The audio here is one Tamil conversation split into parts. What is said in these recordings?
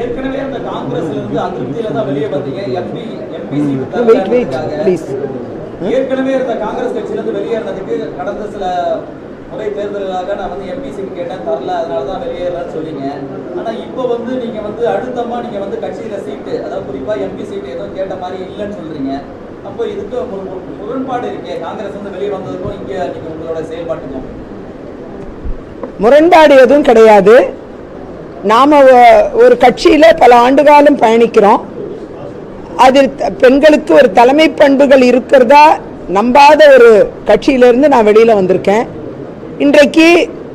ஏற்கனவே அந்த காங்கிரஸ்ல இருந்து அதிருப்தியில தான் வெளியே வந்தீங்க. MP MP seat wait wait please ஏற்கனவே இருந்த காங்கிரஸ் கட்சியில இருந்து வெளியே இருந்ததுக்கு கடந்த சில முறை தேர்தலுக்காக நான் வந்து எம்பி சீட் கேட்டேன். தரல அதனால தான் வெளியேறலன்னு சொன்னீங்க. ஆனா இப்போ வந்து நீங்க வந்து அழுத்தமா நீங்க வந்து கட்சியில சீட்டு அதாவது குறிப்பா எம்பி சீட் எதுவும் கேட்ட மாதிரி இல்லைன்னு சொல்றீங்க. அப்போ இதுக்கு ஒரு முரண்பாடு இருக்கே. காங்கிரஸ் வந்து வெளியே வந்ததுக்கும் இங்க நீங்க உங்களோட செயல்பாட்டுக்கும். முரண்பாடு எதுவும் கிடையாது. நாம் ஒரு கட்சியில் பல ஆண்டு காலம் பயணிக்கிறோம். அதில் பெண்களுக்கு ஒரு தலைமை பண்புகள் இருக்கிறதா நம்பாத ஒரு கட்சியிலிருந்து நான் வெளியில் வந்திருக்கேன். இன்றைக்கு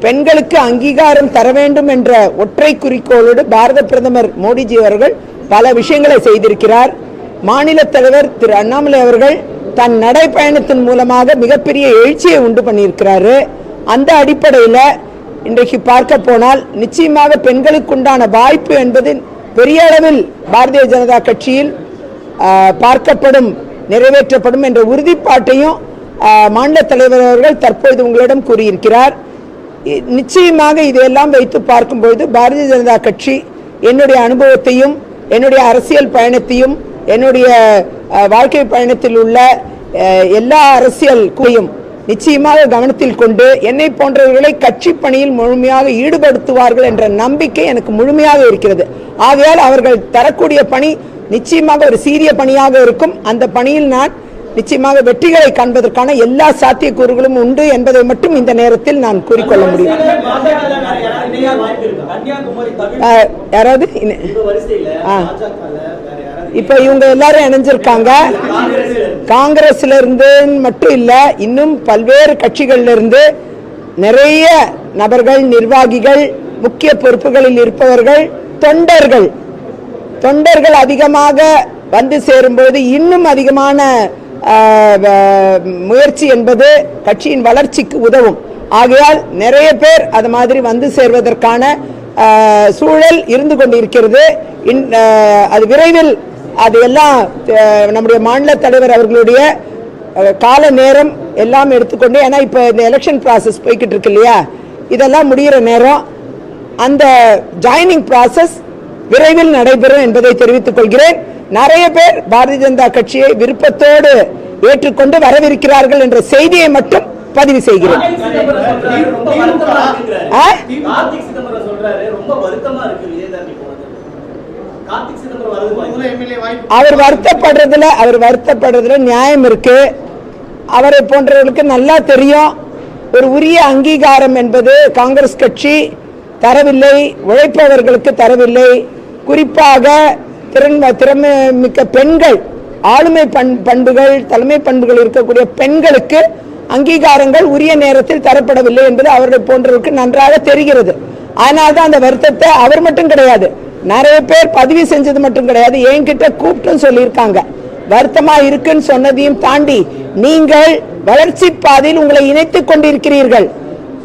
பெண்களுக்கு அங்கீகாரம் தர வேண்டும் என்ற ஒற்றை குறிக்கோளோடு பாரத பிரதமர் மோடிஜி அவர்கள் பல விஷயங்களை செய்திருக்கிறார். மாநில தலைவர் திரு அண்ணாமலை அவர்கள் தன் நடைப்பயணத்தின் மூலமாக மிகப்பெரிய எழுச்சியை உண்டு பண்ணியிருக்கிறாரு. அந்த அடிப்படையில் இன்றைக்கு பார்க்க போனால் நிச்சயமாக பெண்களுக்குண்டான வாய்ப்பு என்பது பெரிய அளவில் பாரதிய ஜனதா கட்சியில் பார்க்கப்படும் நிறைவேற்றப்படும் என்ற உறுதிப்பாட்டையும் மாநில தலைவர் அவர்கள் தற்பொழுது உங்களிடம் கூறியிருக்கிறார். இ- நிச்சயமாக இதையெல்லாம் வைத்து பார்க்கும்பொழுது பாரதிய ஜனதா கட்சி என்னுடைய அனுபவத்தையும் என்னுடைய அரசியல் பயணத்தையும் என்னுடைய வாழ்க்கை பயணத்தில் உள்ள எல்லா அரசியல் கூறையும் நிச்சயமாக கவனத்தில் கொண்டு என்னை போன்றவர்களை கட்சி பணியில் முழுமையாக ஈடுபடுத்துவார்கள் என்ற நம்பிக்கை எனக்கு முழுமையாக இருக்கிறது. ஆகையால் அவர்கள் தரக்கூடிய பணி நிச்சயமாக ஒரு சீரிய பணியாக இருக்கும். அந்த பணியில் நான் நிச்சயமாக வெற்றிகளை காண்பதற்கான எல்லா சாத்தியக்கூறுகளும் உண்டு என்பதை மட்டும் இந்த நேரத்தில் நான் கூறிக்கொள்ள முடியும். யாராவது? ஆ. இப்ப இவங்க எல்லாரும் இணைஞ்சிருக்காங்க. காங்கிரஸ்ல இருந்து மட்டும் இல்ல இன்னும் பல்வேறு கட்சிகள்ல இருந்து நிறைய நபர்கள் நிர்வாகிகள் முக்கிய பொறுப்புகளில் இருப்பவர்கள் தொண்டர்கள். தொண்டர்கள் அதிகமாக வந்து சேரும்போது இன்னும் அதிகமான முயற்சி என்பது கட்சியின் வளர்ச்சிக்கு உதவும். ஆகையால் நிறைய பேர் அது மாதிரி வந்து சேர்வதற்கான சூழல் இருந்து கொண்டிருக்கிறது. இன்- அது விரைவில் அது எல்லாம் நம்முடைய மாநில தலைவர் அவர்களுடைய கால நேரம் எல்லாம் எடுத்துக்கொண்டு ஏன்னா இப்போ இந்த எலெக்ஷன் ப்ராசஸ் போய்கிட்டு இருக்கு இல்லையா இதெல்லாம் முடிகிற நேரம் அந்த ஜாயினிங் process விரைவில் நடைபெறும் என்பதை தெரிவித்துக் கொள்கிறேன் நிறைய பேர் பாரதிய ஜனதா கட்சியை விருப்பத்தோடு ஏற்றுக்கொண்டு வரவிருக்கிறார்கள் என்ற செய்தியை மட்டும் பதிவு செய்கிறேன். ஆ? அவர் வருத்தப்படுறதுல அவர் வருத்தப்படுறதுல நியாயம் இருக்கு. அவரை போன்றவர்களுக்கு நல்லா தெரியும். ஒரு உரிய அங்கீகாரம் என்பது காங்கிரஸ் கட்சி தரவில்லை உழைப்பவர்களுக்கு தரவில்லை. குறிப்பாக திறன் திறமை மிக்க பெண்கள் ஆளுமை பண் பண்புகள் தலைமை பண்புகள் இருக்கக்கூடிய பெண்களுக்கு அங்கீகாரங்கள் உரிய நேரத்தில் தரப்படவில்லை என்பது அவர்களை போன்றவருக்கு நன்றாக தெரிகிறது. தான் அந்த வருத்தத்தை அவர் மட்டும் கிடையாது நிறைய பேர் பதிவு செஞ்சது மட்டும் கிடையாது என்கிட்ட கூப்பிட்டும் சொல்லியிருக்காங்க வருத்தமா இருக்குன்னு சொன்னதையும் தாண்டி நீங்கள் வளர்ச்சி பாதையில் உங்களை இணைத்துக் கொண்டிருக்கிறீர்கள்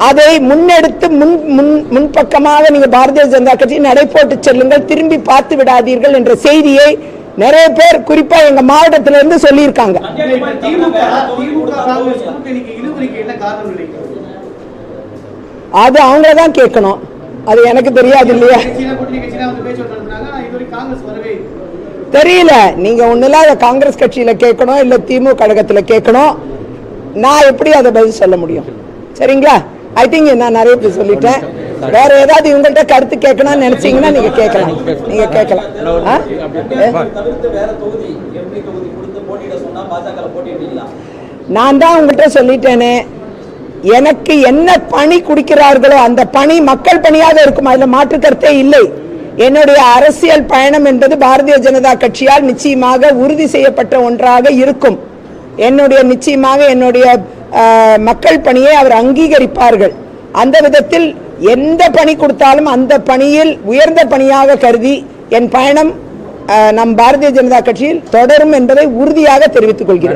அதை முன்னெடுத்து முன் முன் முன்பக்கமாக நீங்க பாரதிய ஜனதா கட்சி நடை போட்டு செல்லுங்கள் திரும்பி பார்த்து விடாதீர்கள் என்ற செய்தியை நிறைய பேர் குறிப்பா எங்க மாவட்டத்தில இருந்து சொல்லியிருக்காங்க அது அவங்கள தான் கேட்கணும் அது எனக்கு தெரியாது இல்லையா தெரியல. நீங்க ஒண்ணுல அதை காங்கிரஸ் கட்சியில கேட்கணும் இல்ல திமுக கழகத்துல கேட்கணும். நான் எப்படி அதை பதில் சொல்ல முடியும்? சரிங்களா? ஐ திங்க் நான் நிறைய பேர் சொல்லிட்டேன். வேற ஏதாவது இவங்கள்ட்ட கருத்து கேட்கணும்னு நினைச்சீங்கன்னா நீங்க கேட்கலாம். நீங்க கேட்கலாம். ஆ? நான் தான் உங்கள்கிட்ட சொல்லிட்டேனே. எனக்கு என்ன பணி கொடுக்கிறார்களோ அந்த பணி மக்கள் பணியாக இருக்கும். அதுல மாற்று கருத்தே இல்லை. என்னுடைய அரசியல் பயணம் என்பது பாரதிய ஜனதா கட்சியால் நிச்சயமாக உறுதி செய்யப்பட்ட ஒன்றாக இருக்கும். என்னுடைய நிச்சயமாக என்னுடைய மக்கள் பணியை அவர் அங்கீகரிப்பார்கள். அந்த விதத்தில் எந்த பணி கொடுத்தாலும் அந்த பணியில் உயர்ந்த பணியாக கருதி என் பயணம் நம் பாரதிய ஜனதா கட்சியில் தொடரும் என்பதை உறுதியாக தெரிவித்துக் கொள்கிறேன்.